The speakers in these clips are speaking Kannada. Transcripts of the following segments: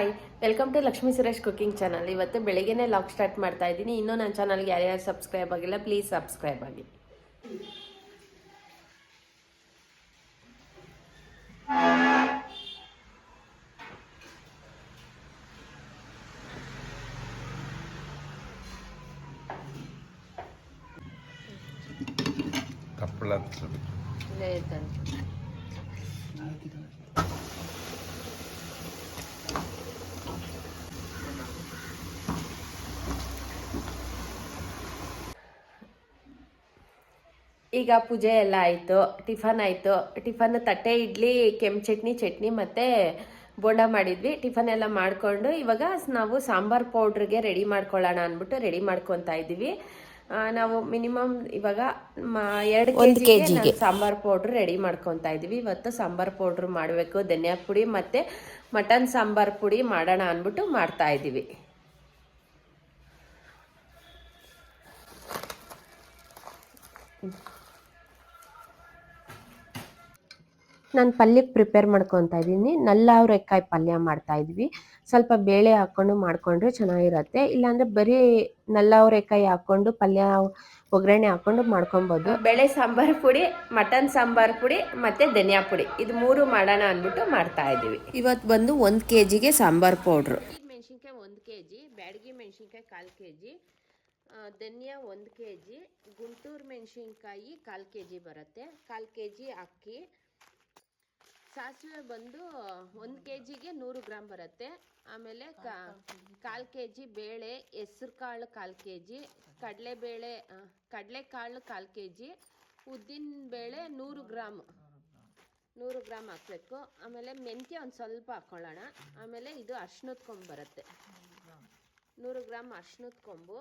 Hi welcome to Lakshmi Suresh cooking channel ಇವತ್ತು ಬೆಳಿಗ್ಗೆನೇ ಲಾಕ್ ಸ್ಟಾರ್ಟ್ ಮಾಡ್ತಾ ಇದ್ದೀನಿ. ಇನ್ನೂ ನನ್ನ ಚಾನಲ್ಗೆ ಯಾರ್ಯಾರು ಸಬ್ಸ್ಕ್ರೈಬ್ ಆಗಿಲ್ಲ ಪ್ಲೀಸ್ ಸಬ್ಸ್ಕ್ರೈಬ್ ಆಗಿ. ತಪ್ಪಳ ಈಗ ಪೂಜೆ ಎಲ್ಲ ಆಯಿತು ಟಿಫನ್ ಆಯಿತು. ಟಿಫನ್ ತಟ್ಟೆ ಇಡ್ಲಿ ಕೆಂಪು ಚಟ್ನಿ ಚಟ್ನಿ ಮತ್ತು ಬೋಂಡ ಮಾಡಿದ್ವಿ. ಟಿಫನ್ ಎಲ್ಲ ಮಾಡಿಕೊಂಡು ಇವಾಗ ನಾವು ಸಾಂಬಾರ್ ಪೌಡ್ರಿಗೆ ರೆಡಿ ಮಾಡ್ಕೊಳ್ಳೋಣ ಅಂದ್ಬಿಟ್ಟು ರೆಡಿ ಮಾಡ್ಕೊತಾ ಇದ್ದೀವಿ. ನಾವು ಮಿನಿಮಮ್ ಇವಾಗ ಎರಡು ಕೆಜಿ ಕೆ ಜಿ. ಜಿಗೆ ಸಾಂಬಾರ್ ಪೌಡ್ರ್ ರೆಡಿ ಮಾಡ್ಕೊತಾ ಇದ್ದೀವಿ. ಇವತ್ತು ಸಾಂಬಾರ್ ಪೌಡ್ರ್ ಮಾಡಬೇಕು ಧನಿಯಾ ಪುಡಿ ಮತ್ತು ಮಟನ್ ಸಾಂಬಾರ್ ಪುಡಿ ಮಾಡೋಣ ಅಂದ್ಬಿಟ್ಟು ಮಾಡ್ತಾ ಇದ್ದೀವಿ. ನಾನು ಪಲ್ಯಕ್ಕೆ ಪ್ರಿಪೇರ್ ಮಾಡ್ಕೊತಾ ಇದ್ದೀನಿ. ನಲ್ಲ ಅವರೆಕಾಯಿ ಪಲ್ಯ ಮಾಡ್ತಾ ಇದ್ವಿ. ಸ್ವಲ್ಪ ಬೇಳೆ ಹಾಕ್ಕೊಂಡು ಮಾಡ್ಕೊಂಡ್ರೆ ಚೆನ್ನಾಗಿರತ್ತೆ. ಇಲ್ಲಾಂದ್ರೆ ಬರೀ ನಲ್ಲ ಅವರೆಕಾಯಿ ಹಾಕ್ಕೊಂಡು ಪಲ್ಯ ಒಗ್ಗರಣೆ ಹಾಕ್ಕೊಂಡು ಮಾಡ್ಕೊಬೋದು. ಬೇಳೆ ಸಾಂಬಾರ್ ಪುಡಿ ಮಟನ್ ಸಾಂಬಾರ್ ಪುಡಿ ಮತ್ತೆ ಧನಿಯಾ ಪುಡಿ. ಇದು ಮೂರು ಮಾಡೋಣ ಅಂದ್ಬಿಟ್ಟು ಮಾಡ್ತಾ ಇದೀವಿ ಇವತ್ತು ಬಂದು ಒಂದು ಕೆ ಜಿಗೆ ಸಾಂಬಾರ್ ಪೌಡ್ರು. ಮೆಣಸಿನ್ಕಾಯಿ ಒಂದು ಕೆ ಜಿ ಬ್ಯಾಡಗಿ ಮೆಣಸಿನ್ಕಾಯಿ ಕಾಲು ಕೆ ಜಿ ಧನಿಯಾ ಒಂದು ಕೆ ಜಿ ಗುಂಟೂರು ಮೆಣಸಿನ್ಕಾಯಿ ಕಾಲು ಕೆ ಜಿ ಬರುತ್ತೆ. ಕಾಲು ಕೆ ಜಿ ಅಕ್ಕಿ ಸಾಸಿವೆ ಬಂದು ಒಂದು ಕೆ ಜಿಗೆ ನೂರು ಗ್ರಾಮ್ ಬರುತ್ತೆ. ಆಮೇಲೆ ಕಾಲು ಕೆ ಜಿ ಬೇಳೆ ಹೆಸ್ರು ಕಾಳು ಕಾಲು ಕೆ ಜಿ ಕಡಲೆಬೇಳೆ ಕಡಲೆಕಾಳು ಕಾಲು ಕೆ ಜಿ ಉದ್ದಿನ ಬೇಳೆ ನೂರು ಗ್ರಾಮ್ ನೂರು ಗ್ರಾಮ್ ಹಾಕಬೇಕು. ಆಮೇಲೆ ಮೆಂತ್ಯ ಒಂದು ಸ್ವಲ್ಪ ಹಾಕ್ಕೊಳ್ಳೋಣ ಆಮೇಲೆ ಇದು ಅರ್ಶಿನದ ಕೊಂಬು ಬರುತ್ತೆ. ನೂರು ಗ್ರಾಮ್ ಅರ್ಶಿನದ ಕೊಂಬು.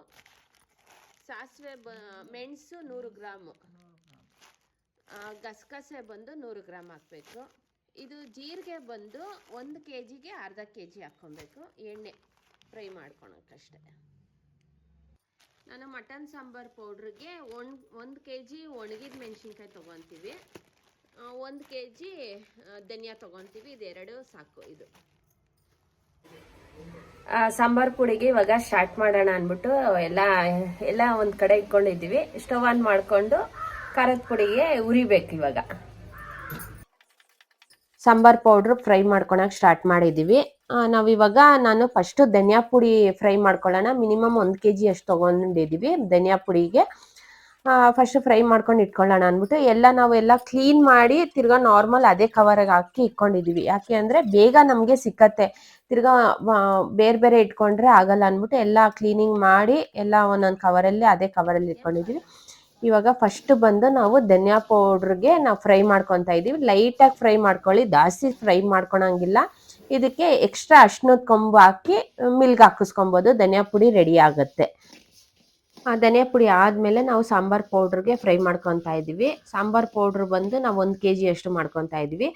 ಸಾಸಿವೆ ಬ ಮೆಣಸು ನೂರು ಗ್ರಾಮು. ಗಸಗಸೆ ಬಂದು ನೂರು ಗ್ರಾಮ್ ಹಾಕಬೇಕು. ಇದು ಜೀರಿಗೆ ಬಂದು ಒಂದು ಕೆ ಜಿಗೆ ಅರ್ಧ ಕೆ ಜಿ ಹಾಕ್ಕೊಬೇಕು. ಎಣ್ಣೆ ಫ್ರೈ ಮಾಡ್ಕೊಳಕ್ಕಷ್ಟೆ. ನಾನು ಮಟನ್ ಸಾಂಬಾರ್ ಪೌಡ್ರಿಗೆ ಒಣ, ಒಂದು ಕೆ ಜಿ ಒಣಗಿದ ಮೆಣಸಿನ್ಕಾಯಿ ತೊಗೊತೀವಿ. ಒಂದು ಕೆ ಜಿ ಧನಿಯಾ ತೊಗೊತೀವಿ. ಇದೆರಡು ಸಾಕು ಇದು. ಸಾಂಬಾರ್ ಪುಡಿಗೆ ಇವಾಗ ಸ್ಟಾರ್ಟ್ ಮಾಡೋಣ ಅಂದ್ಬಿಟ್ಟು ಎಲ್ಲ ಎಲ್ಲ ಒಂದು ಕಡೆ ಇಟ್ಕೊಂಡಿದ್ದೀವಿ. ಸ್ಟವ್ ಆನ್ ಮಾಡಿಕೊಂಡು ಖಾರದ ಪುಡಿಗೆ ಉರಿಬೇಕು ಇವಾಗ. ಸಾಂಬಾರ್ ಪೌಡ್ರ್ ಫ್ರೈ ಮಾಡ್ಕೊಳಕ್ ಸ್ಟಾರ್ಟ್ ಮಾಡಿದ್ದೀವಿ ನಾವಿವಾಗ ನಾನು ಫಸ್ಟ್ ಧನಿಯಾ ಪುಡಿ ಫ್ರೈ ಮಾಡ್ಕೊಳ್ಳೋಣ. ಮಿನಿಮಮ್ ಒಂದು ಕೆ ಜಿ ಅಷ್ಟು ತೊಗೊಂಡಿದ್ದೀವಿ ಧನಿಯಾ ಪುಡಿಗೆ. ಫಸ್ಟ್ ಫ್ರೈ ಮಾಡ್ಕೊಂಡು ಇಟ್ಕೊಳ್ಳೋಣ ಅಂದ್ಬಿಟ್ಟು ಎಲ್ಲ ನಾವು ಎಲ್ಲ ಕ್ಲೀನ್ ಮಾಡಿ ತಿರ್ಗಾ ನಾರ್ಮಲ್ ಅದೇ ಕವರ್ಗೆ ಹಾಕಿ ಇಟ್ಕೊಂಡಿದ್ದೀವಿ ಯಾಕೆ ಅಂದರೆ ಬೇಗ ನಮಗೆ ಸಿಕ್ಕತ್ತೆ. ತಿರ್ಗಾ ಬೇರೆ ಬೇರೆ ಇಟ್ಕೊಂಡ್ರೆ ಆಗಲ್ಲ ಅಂದ್ಬಿಟ್ಟು ಎಲ್ಲ ಕ್ಲೀನಿಂಗ್ ಮಾಡಿ ಎಲ್ಲ ಒಂದೊಂದು ಕವರಲ್ಲಿ ಅದೇ ಕವರಲ್ಲಿ ಇಟ್ಕೊಂಡಿದ್ದೀವಿ ಇವಾಗ ಫಸ್ಟ್ ಬಂದು ನಾವು ಧನಿಯಾ ಪೌಡ್ರಿಗೆ ನಾವು ಫ್ರೈ ಮಾಡ್ಕೊತಾ ಇದೀವಿ. ಲೈಟಾಗಿ ಫ್ರೈ ಮಾಡ್ಕೊಳ್ಳಿ, ಜಾಸ್ತಿ ಫ್ರೈ ಮಾಡ್ಕೊಳಂಗಿಲ್ಲ. ಇದಕ್ಕೆ ಎಕ್ಸ್ಟ್ರಾ ಅಶ್ನದ ಕೊಂಬು ಹಾಕಿ ಮಿಲ್ಗೆ ಹಾಕಿಸ್ಕೊಬೋದು. ಧನಿಯಾ ಪುಡಿ ರೆಡಿ ಆಗುತ್ತೆ. ಆ ಧನಿಯಾ ಪುಡಿ ಆದಮೇಲೆ ನಾವು ಸಾಂಬಾರ್ ಪೌಡ್ರಿಗೆ ಫ್ರೈ ಮಾಡ್ಕೊತಾ ಇದ್ದೀವಿ ಸಾಂಬಾರ್ ಪೌಡ್ರ್ ಬಂದು ನಾವು ಒಂದು ಕೆ ಜಿ ಅಷ್ಟು ಮಾಡ್ಕೊತಾ ಇದ್ದೀವಿ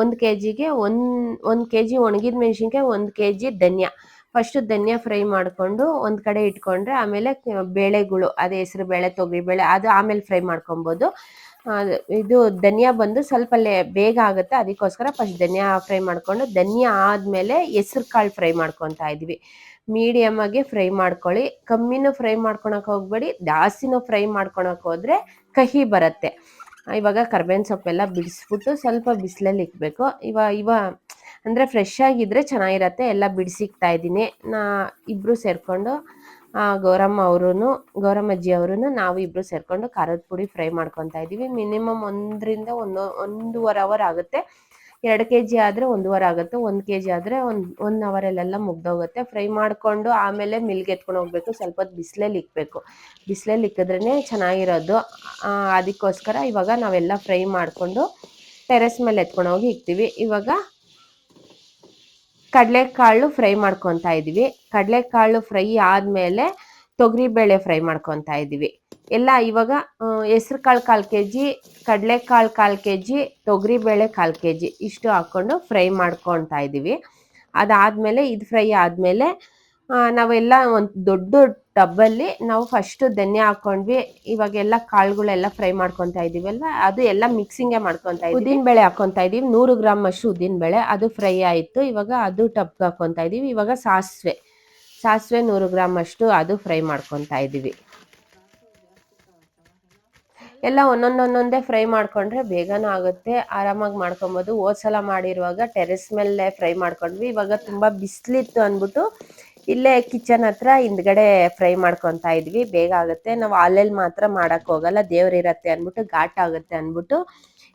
ಒಂದು ಕೆ ಜಿಗೆ ಒಂದು ಒಂದು ಕೆ ಜಿ ಒಣಗಿದ ಮೆಣಸಿನ್ಕಾಯಿ, ಒಂದು ಕೆ ಜಿ ಧನಿಯಾ. ಫಸ್ಟ್ ಧನಿಯಾ ಫ್ರೈ ಮಾಡ್ಕೊಂಡು ಒಂದ್ ಕಡೆ ಇಟ್ಕೊಂಡ್ರೆ ಆಮೇಲೆ ಬೇಳೆಗಳು, ಅದೇ ಹೆಸರು ಬೇಳೆ, ತೊಗರಿ ಬೇಳೆ ಅದು ಆಮೇಲೆ ಫ್ರೈ ಮಾಡ್ಕೊಬೋದು. ಇದು ಧನಿಯಾ ಬಂದು ಸ್ವಲ್ಪ ಬೇಗ ಆಗುತ್ತೆ. ಅದಕ್ಕೋಸ್ಕರ ಫಸ್ಟ್ ಧನಿಯಾ ಫ್ರೈ ಮಾಡ್ಕೊಂಡು ಧನಿಯಾ ಆದಮೇಲೆ ಹೆಸ್ರು ಕಾಳು ಫ್ರೈ ಮಾಡ್ಕೊತಾ ಇದ್ವಿ. ಮೀಡಿಯಮ್ ಆಗಿ ಫ್ರೈ ಮಾಡ್ಕೊಳ್ಳಿ. ಕಮ್ಮಿನೂ ಫ್ರೈ ಮಾಡ್ಕೊಳಕ್ಕೆ ಹೋಗ್ಬೇಡಿ. ಜಾಸ್ತಿನೂ ಫ್ರೈ ಮಾಡ್ಕೊಳಕ್ ಹೋದ್ರೆ ಕಹಿ ಬರುತ್ತೆ. ಇವಾಗ ಕರ್ಬೇವಿನ ಸೊಪ್ಪೆಲ್ಲ ಬಿಡಿಸ್ಬಿಟ್ಟು ಸ್ವಲ್ಪ ಬಿಸಿಲಲ್ಲಿ ಇಕ್ಬೇಕು. ಇವ ಇವ ಅಂದರೆ ಫ್ರೆಶ್ ಆಗಿದ್ರೆ ಚೆನ್ನಾಗಿರತ್ತೆ, ಎಲ್ಲ ಬಿಡಿಸಿಕ್ತಾ ಇದ್ದೀನಿ. ನಾ ಇಬ್ಬರು ಸೇರಿಕೊಂಡು ಗೌರಮ್ಮ ಅವರು ಗೌರಮ್ಮಜ್ಜಿ ಅವರು ನಾವು ಇಬ್ಬರು ಸೇರಿಕೊಂಡು ಖಾರದ ಪುಡಿ ಫ್ರೈ ಮಾಡ್ಕೊತಾ ಇದ್ದೀವಿ. ಮಿನಿಮಮ್ ಒಂದರಿಂದ ಒಂದು, ಒಂದೂವರೆ ಅವರ್ ಆಗುತ್ತೆ. ಎರಡು ಕೆ ಜಿ ಆದರೆ ಒಂದೂವರೆ ಆಗುತ್ತೆ, ಒಂದು ಕೆ ಜಿ ಆದರೆ ಒಂದು ಒನ್ ಅವರಲ್ಲೆಲ್ಲ ಮುಗ್ದೋಗುತ್ತೆ. ಫ್ರೈ ಮಾಡಿಕೊಂಡು ಆಮೇಲೆ ಮಿಲ್ಗೆ ಎತ್ಕೊಂಡು ಹೋಗ್ಬೇಕು ಸ್ವಲ್ಪ ಹೊತ್ತು ಬಿಸಿಲಲ್ಲಿ ಇಕ್ಕಬೇಕು ಬಿಸಿಲಲ್ಲಿ ಇಕ್ಕಿದ್ರೇ ಚೆನ್ನಾಗಿರೋದು. ಅದಕ್ಕೋಸ್ಕರ ಇವಾಗ ನಾವೆಲ್ಲ ಫ್ರೈ ಮಾಡಿಕೊಂಡು ಟೆರೆಸ್ ಮೇಲೆ ಎತ್ಕೊಂಡು ಹೋಗಿ ಇಕ್ತೀವಿ. ಇವಾಗ ಕಡಲೆಕಾಳು ಫ್ರೈ ಮಾಡ್ಕೊತಾ ಇದ್ವಿ. ಕಡಲೆಕಾಳು ಫ್ರೈ ಆದಮೇಲೆ ತೊಗರಿಬೇಳೆ ಫ್ರೈ ಮಾಡ್ಕೊತಾ ಇದ್ವಿ. ಎಲ್ಲ ಇವಾಗ ಹೆಸ್ರು ಕಾಳು ಕಾಲು ಕೆ ಜಿ ಕಡಲೆಕಾಳು ಕಾಲು ಕೆ ಜಿ ತೊಗರಿಬೇಳೆ ಕಾಲು ಕೆ ಜಿ ಇಷ್ಟು ಹಾಕ್ಕೊಂಡು ಫ್ರೈ ಮಾಡ್ಕೊತಾ ಇದ್ದೀವಿ ಅದಾದಮೇಲೆ ಇದು ಫ್ರೈ ಆದಮೇಲೆ ನಾವೆಲ್ಲ ಒಂದು ದೊಡ್ಡ ಟಬ್ಬಲ್ಲಿ ನಾವು ಫಸ್ಟ್ ಧನ್ಯ ಹಾಕೊಂಡ್ವಿ. ಇವಾಗೆಲ್ಲ ಕಾಳುಗಳೆಲ್ಲ ಫ್ರೈ ಮಾಡ್ಕೊತಾ ಇದೀವಲ್ವ ಅದು ಎಲ್ಲ ಮಿಕ್ಸಿಂಗೇ ಮಾಡ್ಕೊತಾ ಇದೀವಿ. ಉದ್ದಿನ ಬೇಳೆ ಹಾಕೊಂತ ಇದೀವಿ. ನೂರು ಗ್ರಾಮ್ ಅಷ್ಟು ಉದ್ದಿನ ಬೇಳೆ. ಅದು ಫ್ರೈ ಆಯಿತು. ಇವಾಗ ಅದು ಟಬ್ಗೆ ಹಾಕೊಂತ ಇದೀವಿ. ಇವಾಗ ಸಾಸಿವೆ. ಸಾಸಿವೆ ನೂರು ಗ್ರಾಮ್ ಅಷ್ಟು ಅದು ಫ್ರೈ ಮಾಡ್ಕೊತಾ ಇದೀವಿ. ಎಲ್ಲ ಒಂದೊಂದೊಂದೊಂದೇ ಫ್ರೈ ಮಾಡ್ಕೊಂಡ್ರೆ ಬೇಗನೂ ಆಗುತ್ತೆ. ಆರಾಮಾಗಿ ಮಾಡ್ಕೊಬೋದು. ಹೋದ್ಸಲ ಮಾಡಿರುವಾಗ ಟೆರೆಸ್ ಮೇಲೆ ಫ್ರೈ ಮಾಡ್ಕೊಂಡ್ವಿ. ಇವಾಗ ತುಂಬ ಬಿಸಿಲಿತ್ತು ಅಂದ್ಬಿಟ್ಟು ಇಲ್ಲೇ ಕಿಚನ್ ಹತ್ರ ಹಿಂದ್ಗಡೆ ಫ್ರೈ ಮಾಡ್ಕೊತಾ ಇದ್ವಿ. ಬೇಗ ಆಗುತ್ತೆ. ನಾವು ಹಾಲಲ್ಲಿ ಮಾತ್ರ ಮಾಡಕ್ ಹೋಗಲ್ಲ. ದೇವ್ರು ಇರತ್ತೆ ಅಂದ್ಬಿಟ್ಟು, ಘಾಟ್ ಆಗುತ್ತೆ ಅಂದ್ಬಿಟ್ಟು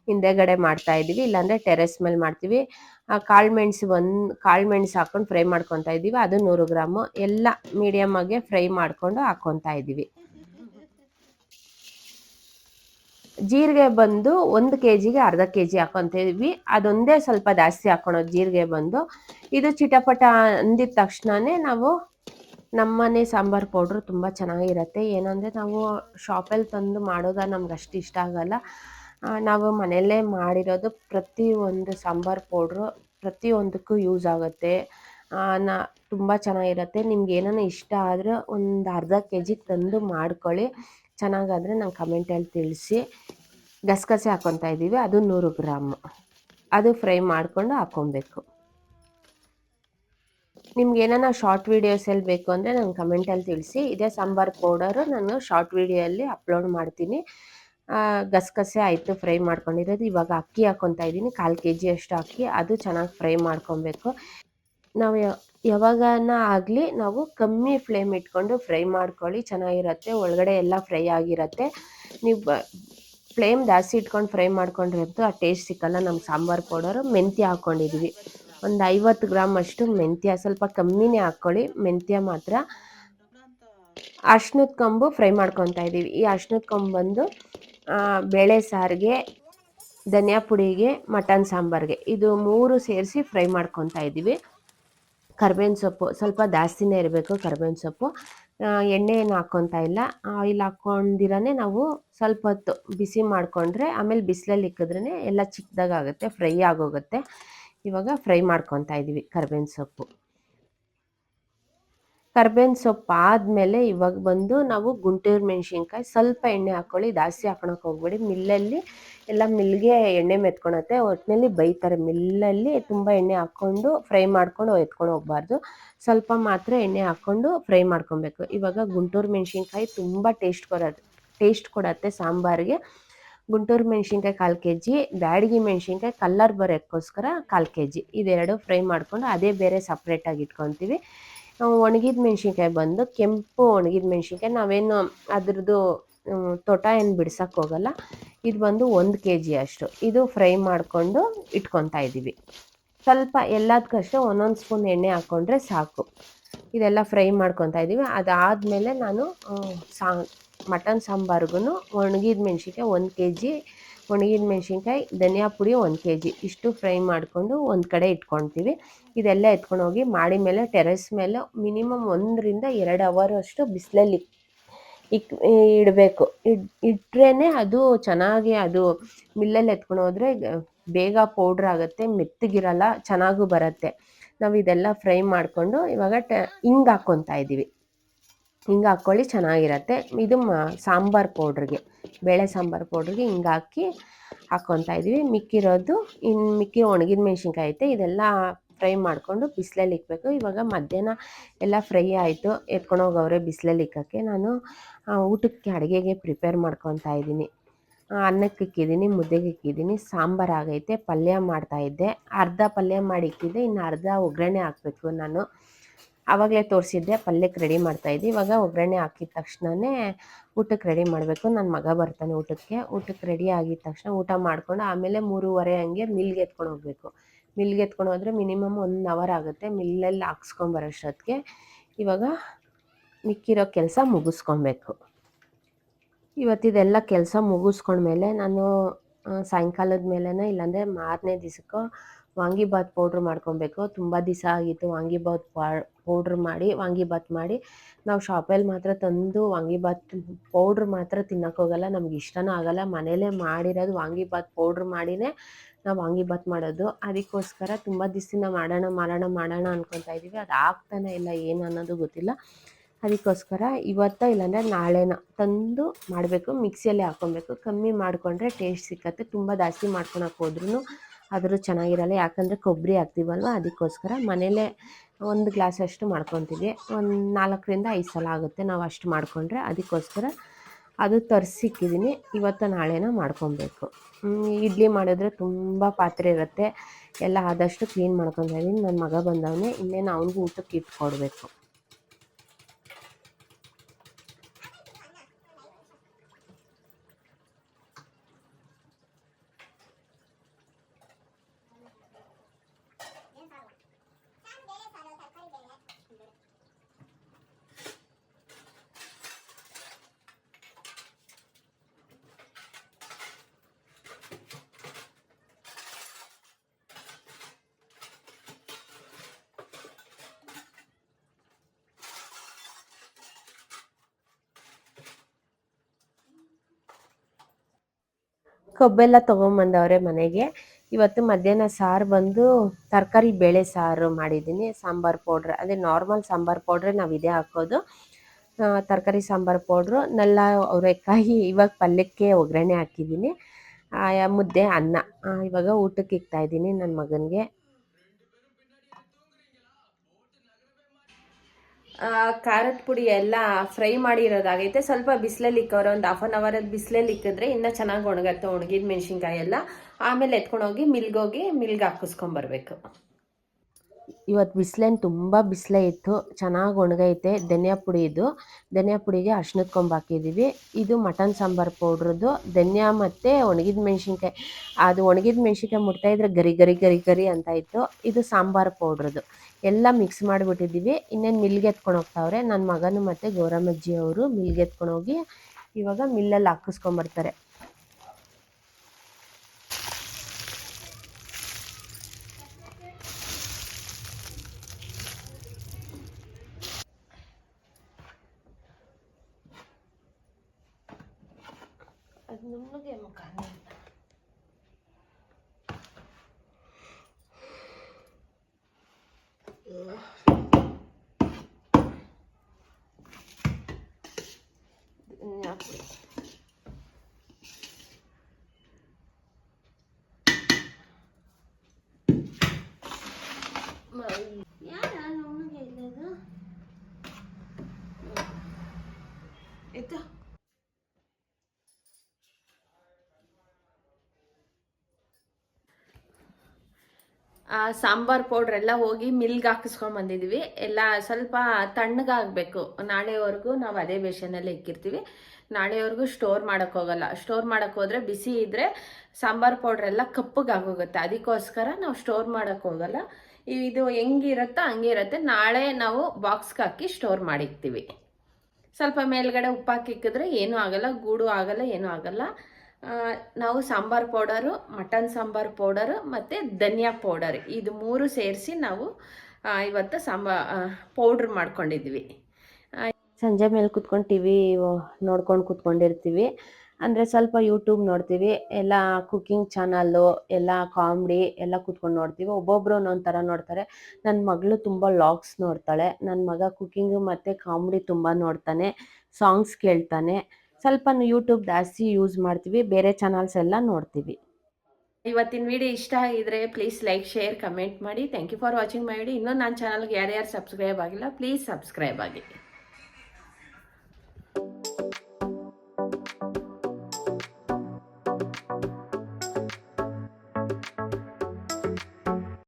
ಹಿಂದೆಗಡೆ ಮಾಡ್ತಾ ಇದೀವಿ. ಇಲ್ಲಾಂದ್ರೆ ಟೆರೆಸ್ ಮೇಲೆ ಮಾಡ್ತೀವಿ. ಕಾಳು ಮೆಣಸು ಒಂದು, ಕಾಳು ಮೆಣಸು ಹಾಕೊಂಡು ಫ್ರೈ ಮಾಡ್ಕೊತಾ ಇದೀವಿ ಅದು ನೂರು ಗ್ರಾಮು. ಎಲ್ಲ ಮೀಡಿಯಮ್ ಆಗಿ ಫ್ರೈ ಮಾಡ್ಕೊಂಡು ಹಾಕೊತಾ ಇದೀವಿ ಜೀರಿಗೆ ಬಂದು ಒಂದು ಕೆ ಜಿಗೆ ಅರ್ಧ ಕೆ ಜಿ ಹಾಕೊತೀವಿ ಅದೊಂದೇ ಸ್ವಲ್ಪ ಜಾಸ್ತಿ ಹಾಕೊಳೋದು ಜೀರಿಗೆ ಬಂದು. ಇದು ಚಿಟಪಟ ಅಂದಿದ ತಕ್ಷಣನೇ ನಾವು ನಮ್ಮನೆ ಸಾಂಬಾರು ಪೌಡ್ರ್ ತುಂಬ ಚೆನ್ನಾಗಿರುತ್ತೆ. ಏನಂದರೆ ನಾವು ಶಾಪಲ್ಲಿ ತಂದು ಮಾಡೋದ ನಮ್ಗೆ ಅಷ್ಟು ಇಷ್ಟ ಆಗಲ್ಲ. ನಾವು ಮನೆಯಲ್ಲೇ ಮಾಡಿರೋದು ಪ್ರತಿಯೊಂದು ಸಾಂಬಾರು ಪೌಡ್ರು ಪ್ರತಿಯೊಂದಕ್ಕೂ ಯೂಸ್ ಆಗುತ್ತೆ. ನಾ, ತುಂಬ ಚೆನ್ನಾಗಿರುತ್ತೆ. ನಿಮ್ಗೆ ಏನಾನ ಇಷ್ಟ ಆದರೆ ಒಂದು ಅರ್ಧ ಕೆ ಜಿ ತಂದು ಮಾಡ್ಕೊಳ್ಳಿ. ಚೆನ್ನಾಗಾದರೆ ನಂಗೆ ಕಮೆಂಟಲ್ಲಿ ತಿಳಿಸಿ. ಗಸಗಸೆ ಹಾಕ್ಕೊತಾ ಇದ್ದೀವಿ ಅದು ನೂರು ಗ್ರಾಮ್. ಅದು ಫ್ರೈ ಮಾಡಿಕೊಂಡು ಹಾಕ್ಕೊಬೇಕು ನಿಮ್ಗೆ ಏನಾನ ಶಾರ್ಟ್ ವೀಡಿಯೋಸಲ್ಲಿ ಬೇಕು ಅಂದರೆ ನಂಗೆ ಕಮೆಂಟಲ್ಲಿ ತಿಳಿಸಿ. ಇದೇ ಸಾಂಬಾರ್ ಪೌಡರು ನಾನು ಶಾರ್ಟ್ ವೀಡಿಯೋಲ್ಲಿ ಅಪ್ಲೋಡ್ ಮಾಡ್ತೀನಿ. ಗಸಗಸೆ ಆಯಿತು ಫ್ರೈ ಮಾಡ್ಕೊಂಡಿರೋದು. ಇವಾಗ ಅಕ್ಕಿ ಹಾಕ್ಕೊತಾ ಇದ್ದೀನಿ. ಕಾಲು ಕೆ ಜಿ ಅಷ್ಟು ಅಕ್ಕಿ. ಅದು ಚೆನ್ನಾಗಿ ಫ್ರೈ ಮಾಡ್ಕೊಬೇಕು. ನಾವು ಯಾವಾಗನ ಆಗಲಿ ನಾವು ಕಮ್ಮಿ ಫ್ಲೇಮ್ ಇಟ್ಕೊಂಡು ಫ್ರೈ ಮಾಡ್ಕೊಳ್ಳಿ. ಚೆನ್ನಾಗಿರತ್ತೆ. ಒಳಗಡೆ ಎಲ್ಲ ಫ್ರೈ ಆಗಿರತ್ತೆ. ನೀವು ಫ್ಲೇಮ್ ಜಾಸ್ತಿ ಇಟ್ಕೊಂಡು ಫ್ರೈ ಮಾಡ್ಕೊಂಡಿರೋದು ಆ ಟೇಸ್ಟ್ ಸಿಕ್ಕಲ್ಲ. ನಮ್ಗೆ ಸಾಂಬಾರು ಪೌಡರು ಮೆಂತ್ಯ ಹಾಕ್ಕೊಂಡಿದ್ವಿ ಒಂದು ಐವತ್ತು ಗ್ರಾಮ್ ಅಷ್ಟು ಮೆಂತ್ಯ ಸ್ವಲ್ಪ ಕಮ್ಮಿನೇ ಹಾಕ್ಕೊಳ್ಳಿ. ಮೆಂತ್ಯ ಮಾತ್ರ ಅರ್ಶಿನದ ಕೊಂಬು ಫ್ರೈ ಮಾಡ್ಕೊತಾ ಇದ್ದೀವಿ. ಈ ಅರ್ಶಿನದ ಕೊಂಬು ಬಂದು ಬೇಳೆ ಸಾರಿಗೆ, ಧನಿಯಾ ಪುಡಿಗೆ, ಮಟನ್ ಸಾಂಬಾರಿಗೆ ಇದು ಮೂರು ಸೇರಿಸಿ ಫ್ರೈ ಮಾಡ್ಕೊತಾ ಇದ್ದೀವಿ. ಕರ್ಬೇವಿನ ಸೊಪ್ಪು ಸ್ವಲ್ಪ ಜಾಸ್ತಿನೇ ಇರಬೇಕು ಕರ್ಬೇವಿನ ಸೊಪ್ಪು. ಎಣ್ಣೆ ಏನು ಹಾಕ್ಕೊತಾ ಇಲ್ಲ. ಆಯಿಲ್ ಹಾಕ್ಕೊಂಡಿರೋನೆ ನಾವು ಸ್ವಲ್ಪ ಹೊತ್ತು ಬಿಸಿ ಮಾಡಿಕೊಂಡ್ರೆ ಆಮೇಲೆ ಬಿಸಿಲಲ್ಲಿ ಇಕ್ಕಿದ್ರೇ ಎಲ್ಲ ಚಿಕ್ಕದಾಗುತ್ತೆ ಫ್ರೈ ಆಗೋಗುತ್ತೆ. ಇವಾಗ ಫ್ರೈ ಮಾಡ್ಕೊತಾ ಇದ್ದೀವಿ ಕರ್ಬೇವಿನ ಸೊಪ್ಪು. ಕರ್ಬೇವಿನ ಸೊಪ್ಪು ಆದಮೇಲೆ ಇವಾಗ ಬಂದು ನಾವು ಗುಂಟೂರು ಮೆಣಸಿನ್ಕಾಯಿ ಸ್ವಲ್ಪ ಎಣ್ಣೆ ಹಾಕ್ಕೊಳ್ಳಿ ಜಾಸ್ತಿ ಹಾಕೊಳಕ್ಕೆ ಹೋಗ್ಬೇಡಿ. ಮಿಲ್ಲಲ್ಲಿ ಎಲ್ಲ ಮಿಲ್ಗೆ ಎಣ್ಣೆ ಮೆತ್ಕೊಳತ್ತೆ ಒಟ್ಟಿನಲ್ಲಿ ಬೈತಾರೆ. ಮಿಲ್ಲಲ್ಲಿ ತುಂಬ ಎಣ್ಣೆ ಹಾಕ್ಕೊಂಡು ಫ್ರೈ ಮಾಡ್ಕೊಂಡು ಎತ್ಕೊಂಡು ಹೋಗ್ಬಾರ್ದು. ಸ್ವಲ್ಪ ಮಾತ್ರ ಎಣ್ಣೆ ಹಾಕ್ಕೊಂಡು ಫ್ರೈ ಮಾಡ್ಕೊಬೇಕು. ಇವಾಗ ಗುಂಟೂರು ಮೆಣಸಿನ್ಕಾಯಿ ತುಂಬ ಟೇಸ್ಟ್ ಕೊಡೋದು ಟೇಸ್ಟ್ ಕೊಡತ್ತೆ ಸಾಂಬಾರಿಗೆ. ಗುಂಟೂರು ಮೆಣಸಿನ್ಕಾಯಿ ಕಾಲು ಕೆ ಜಿ ಬ್ಯಾಡಗಿ ಮೆಣಸಿನ್ಕಾಯಿ ಕಲ್ಲರ್ ಬರೋಕ್ಕೋಸ್ಕರ ಕಾಲು ಕೆ ಜಿ ಇದೆರಡು ಫ್ರೈ ಮಾಡಿಕೊಂಡು ಅದೇ ಬೇರೆ ಸಪ್ರೇಟಾಗಿ ಇಟ್ಕೊತೀವಿ. ಒಣಗಿದ ಮೆಣಸಿನ್ಕಾಯಿ ಬಂದು ಕೆಂಪು ಒಣಗಿದ ಮೆಣಸಿನ್ಕಾಯಿ ನಾವೇನು ಅದ್ರದ್ದು ತೋಟ ಏನು ಬಿಡ್ಸಕ್ಕೆ ಹೋಗಲ್ಲ. ಇದು ಬಂದು ಒಂದು ಕೆ ಜಿ ಅಷ್ಟು. ಇದು ಫ್ರೈ ಮಾಡಿಕೊಂಡು ಇಟ್ಕೊತಾ ಇದ್ದೀವಿ ಸ್ವಲ್ಪ ಎಲ್ಲದಕ್ಕಷ್ಟೇ ಒಂದೊಂದು ಸ್ಪೂನ್ ಎಣ್ಣೆ ಹಾಕ್ಕೊಂಡ್ರೆ ಸಾಕು. ಇದೆಲ್ಲ ಫ್ರೈ ಮಾಡ್ಕೊತಾ ಇದ್ದೀವಿ ಅದಾದಮೇಲೆ ನಾನು ಸಾ ಮಟನ್ ಸಾಂಬಾರ್ಗು ಒಣಗಿದ ಮೆಣಸಿನ್ಕಾಯಿ ಒಂದು ಕೆ ಜಿ ಒಣಗಿದ ಮೆಣಸಿನ್ಕಾಯಿ, ಧನಿಯಾ ಪುಡಿ ಒಂದು ಕೆ ಜಿ ಇಷ್ಟು ಫ್ರೈ ಮಾಡಿಕೊಂಡು ಒಂದು ಕಡೆ ಇಟ್ಕೊಳ್ತೀವಿ ಇದೆಲ್ಲ ಎತ್ಕೊಂಡು ಹೋಗಿ ಮಾಡಿ ಮೇಲೆ, ಟೆರೆಸ್ ಮೇಲೆ ಮಿನಿಮಮ್ ಒಂದರಿಂದ ಎರಡು ಅವರ್ ಅಷ್ಟು ಬಿಸಿಲಲ್ಲಿ ಇಕ್ ಇಡಬೇಕು. ಇಡ್ ಇಟ್ರೇ ಅದು ಚೆನ್ನಾಗಿ ಅದು ಮಿಲ್ಲಲ್ಲಿ ಎತ್ಕೊಂಡು ಹೋದರೆ ಬೇಗ ಪೌಡ್ರ್ ಆಗುತ್ತೆ, ಮೆತ್ತಗಿರಲ್ಲ, ಚೆನ್ನಾಗೂ ಬರುತ್ತೆ. ನಾವು ಇದೆಲ್ಲ ಫ್ರೈ ಮಾಡಿಕೊಂಡು ಇವಾಗ ಟ, ಹಿಂಗೆ ಹಾಕ್ಕೊತಾ ಇದ್ದೀವಿ ಹಿಂಗೆ ಹಾಕ್ಕೊಳ್ಳಿ, ಚೆನ್ನಾಗಿರತ್ತೆ. ಇದು ಸಾಂಬಾರು ಪೌಡ್ರಿಗೆ. ಬೇಳೆ ಸಾಂಬಾರು ಪೌಡ್ರಿಗೆ ಹಿಂಗೆ ಹಾಕಿ ಹಾಕ್ಕೊತಾ ಇದ್ದೀವಿ ಮಿಕ್ಕಿರೋದು ಇನ್ನು ಮಿಕ್ಕಿ ಒಣಗಿದ ಮೆಣಸಿನ್ಕಾಯಿ ಐತೆ, ಇದೆಲ್ಲ ಫ್ರೈ ಮಾಡಿಕೊಂಡು ಬಿಸಿಲಲ್ಲಿ ಇಕ್ಕಬೇಕು ಇವಾಗ ಮಧ್ಯಾಹ್ನ ಎಲ್ಲ ಫ್ರೈ ಆಯಿತು. ಎತ್ಕೊಂಡು ಹೋಗವ್ರೆ ಬಿಸಿಲಲ್ಲಿ ಇಕ್ಕಕ್ಕೆ ನಾನು ಊಟಕ್ಕೆ ಅಡುಗೆಗೆ ಪ್ರಿಪೇರ್ ಮಾಡ್ಕೊತಾ ಇದ್ದೀನಿ ಅನ್ನಕ್ಕೆ ಇಕ್ಕಿದ್ದೀನಿ ಮುದ್ದೆಗೆ ಇಕ್ಕಿದ್ದೀನಿ ಸಾಂಬಾರು ಆಗೈತೆ, ಪಲ್ಯ ಮಾಡ್ತಾ ಇದ್ದೆ. ಅರ್ಧ ಪಲ್ಯ ಮಾಡಿ ಇಕ್ಕಿದ್ದೆ, ಇನ್ನು ಅರ್ಧ ಒಗ್ಗರಣೆ ಹಾಕಬೇಕು ನಾನು. ಆವಾಗಲೇ ತೋರಿಸಿದ್ದೆ, ಪಲ್ಯಕ್ಕೆ ರೆಡಿ ಮಾಡ್ತಾ ಇದ್ದೆ. ಇವಾಗ ಒಗ್ಗರಣೆ ಹಾಕಿದ ತಕ್ಷಣವೇ ಊಟಕ್ಕೆ ರೆಡಿ ಮಾಡಬೇಕು. ನನ್ನ ಮಗ ಬರ್ತಾನೆ ಊಟಕ್ಕೆ. ಊಟಕ್ಕೆ ರೆಡಿ ಆಗಿದ ತಕ್ಷಣ ಊಟ ಮಾಡ್ಕೊಂಡು ಆಮೇಲೆ ಮೂರುವರೆ ಹಂಗೆ ಮಿಲ್ಗೆ ಎತ್ಕೊಂಡು ಹೋಗ್ಬೇಕು. ಮಿಲ್ಗೆ ಎತ್ಕೊಂಡು ಹೋದ್ರೆ ಮಿನಿಮಮ್ ಒನ್ ಅವರ್ ಆಗುತ್ತೆ ಮಿಲ್ಲಲ್ಲಿ ಹಾಕ್ಸ್ಕೊಂಬರೋಷ್ಟೊತ್ತಿಗೆ ಇವಾಗ ಮಿಕ್ಕಿರೋ ಕೆಲಸ ಮುಗಿಸ್ಕೊಬೇಕು. ಇವತ್ತಿದೆಲ್ಲ ಕೆಲಸ ಮುಗಿಸ್ಕೊಂಡ್ಮೇಲೆ ನಾನು ಸಾಯಂಕಾಲದ ಮೇಲೆನೋ ಇಲ್ಲಾಂದರೆ ಮಾರನೇ ದಿವಸಕ್ಕೋ ವಾಂಗಿಬಾತ್ ಪೌಡ್ರ್ ಮಾಡ್ಕೊಬೇಕು. ತುಂಬ ದಿವಸ ಆಗಿತ್ತು ವಾಂಗಿಬಾತ್ ಪೌಡ್ರ್ ಮಾಡಿ ವಾಂಗಿಭಾತ್ ಮಾಡಿ. ನಾವು ಶಾಪಲ್ಲಿ ಮಾತ್ರ ತಂದು ವಾಂಗಿಭಾತ್ ಪೌಡ್ರ್ ಮಾತ್ರ ತಿನ್ನೋಕ್ಕೋಗಲ್ಲ ನಮ್ಗೆ ಇಷ್ಟನೂ ಆಗಲ್ಲ. ಮನೇಲೇ ಮಾಡಿರೋದು ವಾಂಗಿಭಾತ್ ಪೌಡ್ರ್ ಮಾಡಿನೇ ನಾವು ವಾಂಗಿಭಾತ್ ಮಾಡೋದು. ಅದಕ್ಕೋಸ್ಕರ ತುಂಬ ದಿವಸದಿಂದ ಮಾಡೋಣ ಮಾಡೋಣ ಮಾಡೋಣ ಅನ್ಕೊತಾ ಇದ್ದೀವಿ ಅದು ಆಗ್ತಾನೆ ಇಲ್ಲ, ಏನು ಅನ್ನೋದು ಗೊತ್ತಿಲ್ಲ. ಅದಕ್ಕೋಸ್ಕರ ಇವತ್ತ ಇಲ್ಲಾಂದರೆ ನಾಳೆನ ತಂದು ಮಾಡಬೇಕು. ಮಿಕ್ಸಿಯಲ್ಲಿ ಹಾಕ್ಕೊಬೇಕು ಕಮ್ಮಿ ಮಾಡಿಕೊಂಡ್ರೆ ಟೇಸ್ಟ್ ಸಿಕ್ಕತ್ತೆ. ತುಂಬ ಜಾಸ್ತಿ ಮಾಡ್ಕೊಳಕ್ಕೆ ಹೋದ್ರೂ ಆದರೂ ಚೆನ್ನಾಗಿರಲ್ಲ. ಯಾಕಂದರೆ ಕೊಬ್ಬರಿ ಹಾಕ್ತೀವಲ್ವ? ಅದಕ್ಕೋಸ್ಕರ ಮನೆಯಲ್ಲೇ ಒಂದು ಗ್ಲಾಸ್ ಅಷ್ಟು ಮಾಡ್ಕೊತೀವಿ. ಒಂದು ನಾಲ್ಕರಿಂದ ಐದು ಸಲ ಆಗುತ್ತೆ ನಾವು ಅಷ್ಟು ಮಾಡಿಕೊಂಡ್ರೆ. ಅದಕ್ಕೋಸ್ಕರ ಅದು ತರಿಸಿಕ್ಕಿದ್ದೀನಿ ಇವತ್ತು ನಾಳೆನ ಮಾಡ್ಕೊಬೇಕು. ಇಡ್ಲಿ ಮಾಡಿದ್ರೆ ತುಂಬ ಪಾತ್ರೆ ಇರುತ್ತೆ. ಎಲ್ಲ ಆದಷ್ಟು ಕ್ಲೀನ್ ಮಾಡ್ಕೊತಾ ನನ್ನ ಮಗ ಬಂದವನೇ. ಇನ್ನೇನು ಅವನಿಗೂ ಊಟಕ್ಕೆ ಇಟ್ಕೊಡ್ಬೇಕು. ಕೊಬ್ಬೆಲ್ಲ ತಗೊಂಬಂದವ್ರೆ ಮನೆಗೆ. ಇವತ್ತು ಮಧ್ಯಾಹ್ನ ಸಾರು ಬಂದು ತರಕಾರಿ ಬೇಳೆ ಸಾರು ಮಾಡಿದ್ದೀನಿ, ಸಾಂಬಾರು ಪೌಡ್ರ್. ಅದೇ ನಾರ್ಮಲ್ ಸಾಂಬಾರು ಪೌಡ್ರೆ ನಾವು ಇದೇ ಹಾಕೋದು. ತರಕಾರಿ ಸಾಂಬಾರು ಪೌಡ್ರು, ನಲ್ಲ, ಅವರೆಕಾಯಿ, ಇವಾಗ ಪಲ್ಯಕ್ಕೆ ಒಗ್ಗರಣೆ ಹಾಕಿದ್ದೀನಿ. ಮುದ್ದೆ ಅನ್ನ. ಇವಾಗ ಊಟಕ್ಕೆ ಇಕ್ತಾಯಿದ್ದೀನಿ ನನ್ನ ಮಗನಿಗೆ. ಖಾರದ ಪುಡಿ ಎಲ್ಲ ಫ್ರೈ ಮಾಡಿರೋದಾಗೈತೆ. ಸ್ವಲ್ಪ ಬಿಸಿಲಲ್ಲಿ ಇಕ್ಕವ್ರೆ ಒಂದು ಹಾಫ್ ಆನ್ ಅವರ್ ಬಿಸಿಲಲ್ಲಿ ಇಕ್ಕಿದ್ರೆ ಇನ್ನೂ ಚೆನ್ನಾಗಿ ಒಣಗತ್ತೆ, ಒಣಗಿದ ಮೆಣಸಿನ್ಕಾಯಿ ಎಲ್ಲ. ಆಮೇಲೆ ಎತ್ಕೊಂಡೋಗಿ ಮಿಲ್ಗೋಗಿ ಮಿಲ್ಗೆ ಹಾಕಿಸ್ಕೊಂಬರ್ಬೇಕು ಇವತ್ತು ಬಿಸಿಲೇನು ತುಂಬ ಬಿಸಿಲೇ ಇತ್ತು, ಚೆನ್ನಾಗಿ ಒಣಗೈತೆ, ಧನಿಯಾ ಪುಡಿ ಇದು. ಧನಿಯಾ ಪುಡಿಗೆ ಅರ್ಶನದ ಕೊಂಬು ಹಾಕಿದ್ದೀವಿ ಇದು ಮಟನ್ ಸಾಂಬಾರು ಪೌಡ್ರದ್ದು. ಧನಿಯಾ ಮತ್ತು ಒಣಗಿದ ಮೆಣಸಿನ್ಕಾಯಿ, ಅದು ಒಣಗಿದ ಮೆಣಸಿನ್ಕಾಯಿ ಮುಟ್ತಾ ಇದ್ರೆ ಗರಿ ಗರಿ ಗರಿ ಗರಿ ಅಂತ ಇತ್ತು. ಇದು ಸಾಂಬಾರು ಪೌಡ್ರದ್ದು. ಎಲ್ಲ ಮಿಕ್ಸ್ ಮಾಡಿಬಿಟ್ಟಿದ್ದೀವಿ. ಇನ್ನೇನು ಮಿಲ್ಗೆ ಎತ್ಕೊಂಡು ಹೋಗ್ತಾವ್ರೆ? ನನ್ನ ಮಗನು ಮತ್ತು ಗೌರಮ್ಮಜ್ಜಿ ಅವರು ಮಿಲ್ಗೆ ಎತ್ಕೊಂಡು ಹೋಗಿ ಇವಾಗ ಮಿಲ್ಲಲ್ಲಿ ಹಾಕಿಸ್ಕೊಂಬರ್ತಾರೆ ಸಾಂಬಾರ್ ಪೌಡರ್ ಎಲ್ಲ ಹೋಗಿ ಮಿಲ್ಗೆ ಹಾಕಿಸ್ಕೊಂಬಂದಿದ್ವಿ ಎಲ್ಲ ಸ್ವಲ್ಪ ತಣ್ಣಗಾಗಬೇಕು. ನಾಳೆವರೆಗೂ ನಾವು ಅದೇ ಬೇಷನಲ್ಲಿ ಇಕ್ಕಿರ್ತೀವಿ. ನಾಳೆವರೆಗೂ ಸ್ಟೋರ್ ಮಾಡೋಕ್ಕೆ ಹೋಗಲ್ಲ. ಸ್ಟೋರ್ ಮಾಡೋಕ್ಕೆ ಹೋದರೆ ಬಿಸಿ ಇದ್ದರೆ ಸಾಂಬಾರ್ ಪೌಡ್ರ್ ಎಲ್ಲ ಕಪ್ಪಗಾಗೋಗುತ್ತೆ. ಅದಕ್ಕೋಸ್ಕರ ನಾವು ಸ್ಟೋರ್ ಮಾಡೋಕ್ಕೆ ಹೋಗಲ್ಲ. ಇದು ಹೆಂಗಿರುತ್ತೋ ಹಂಗೆ ಇರುತ್ತೆ. ನಾಳೆ ನಾವು ಬಾಕ್ಸ್ಗೆ ಹಾಕಿ ಸ್ಟೋರ್ ಮಾಡಿಕ್ತೀವಿ. ಸ್ವಲ್ಪ ಮೇಲ್ಗಡೆ ಉಪ್ಪಾಕಿಕ್ಕಿದ್ರೆ ಏನೂ ಆಗಲ್ಲ, ಗೂಡು ಆಗಲ್ಲ, ಏನೂ ಆಗಲ್ಲ. ನಾವು sambar powder, mutton sambar powder ಮತ್ತು ಧನಿಯಾ ಪೌಡರ್ ಇದು ಮೂರು ಸೇರಿಸಿ ನಾವು ಇವತ್ತು ಸಾಂಬಾ ಪೌಡ್ರ್ ಮಾಡ್ಕೊಂಡಿದ್ವಿ ಸಂಜೆ ಮೇಲೆ ಕುತ್ಕೊಂಡು ಟಿ ವಿ ನೋಡ್ಕೊಂಡು ಕುತ್ಕೊಂಡಿರ್ತೀವಿ. ಅಂದರೆ ಸ್ವಲ್ಪ ಯೂಟ್ಯೂಬ್ ನೋಡ್ತೀವಿ, ಎಲ್ಲ ಕುಕ್ಕಿಂಗ್ ಚಾನಲ್ಲು ಎಲ್ಲ ಕಾಮಿಡಿ ಎಲ್ಲ ಕುತ್ಕೊಂಡು ನೋಡ್ತೀವಿ. ಒಬ್ಬೊಬ್ಬರು ಒಂದೊಂದು ಥರ ನೋಡ್ತಾರೆ. ನನ್ನ ಮಗಳು ತುಂಬ ಲಾಗ್ಸ್ ನೋಡ್ತಾಳೆ. ನನ್ನ ಮಗ ಕುಕ್ಕಿಂಗು ಮತ್ತು ಕಾಮಿಡಿ ತುಂಬ ನೋಡ್ತಾನೆ ಸಾಂಗ್ಸ್ ಕೇಳ್ತಾನೆ. ಸ್ವಲ್ಪ ಯೂಟ್ಯೂಬ್ ಜಾಸ್ತಿ ಯೂಸ್ ಮಾಡ್ತೀವಿ, ಬೇರೆ ಚಾನಲ್ಸ್ ಎಲ್ಲ ನೋಡ್ತೀವಿ. ಇವತ್ತಿನ ವಿಡಿಯೋ ಇಷ್ಟ ಆಗಿದ್ರೆ ಪ್ಲೀಸ್ ಲೈಕ್ ಶೇರ್ ಕಮೆಂಟ್ ಮಾಡಿ. Thank you for watching my video ಇನ್ನೂ ನನ್ನ ಚಾನಲ್ಗೆ ಯಾರ್ಯಾರು ಸಬ್ಸ್ಕ್ರೈಬ್ ಆಗಿಲ್ಲ ಪ್ಲೀಸ್ ಸಬ್ಸ್ಕ್ರೈಬ್ ಆಗಿ.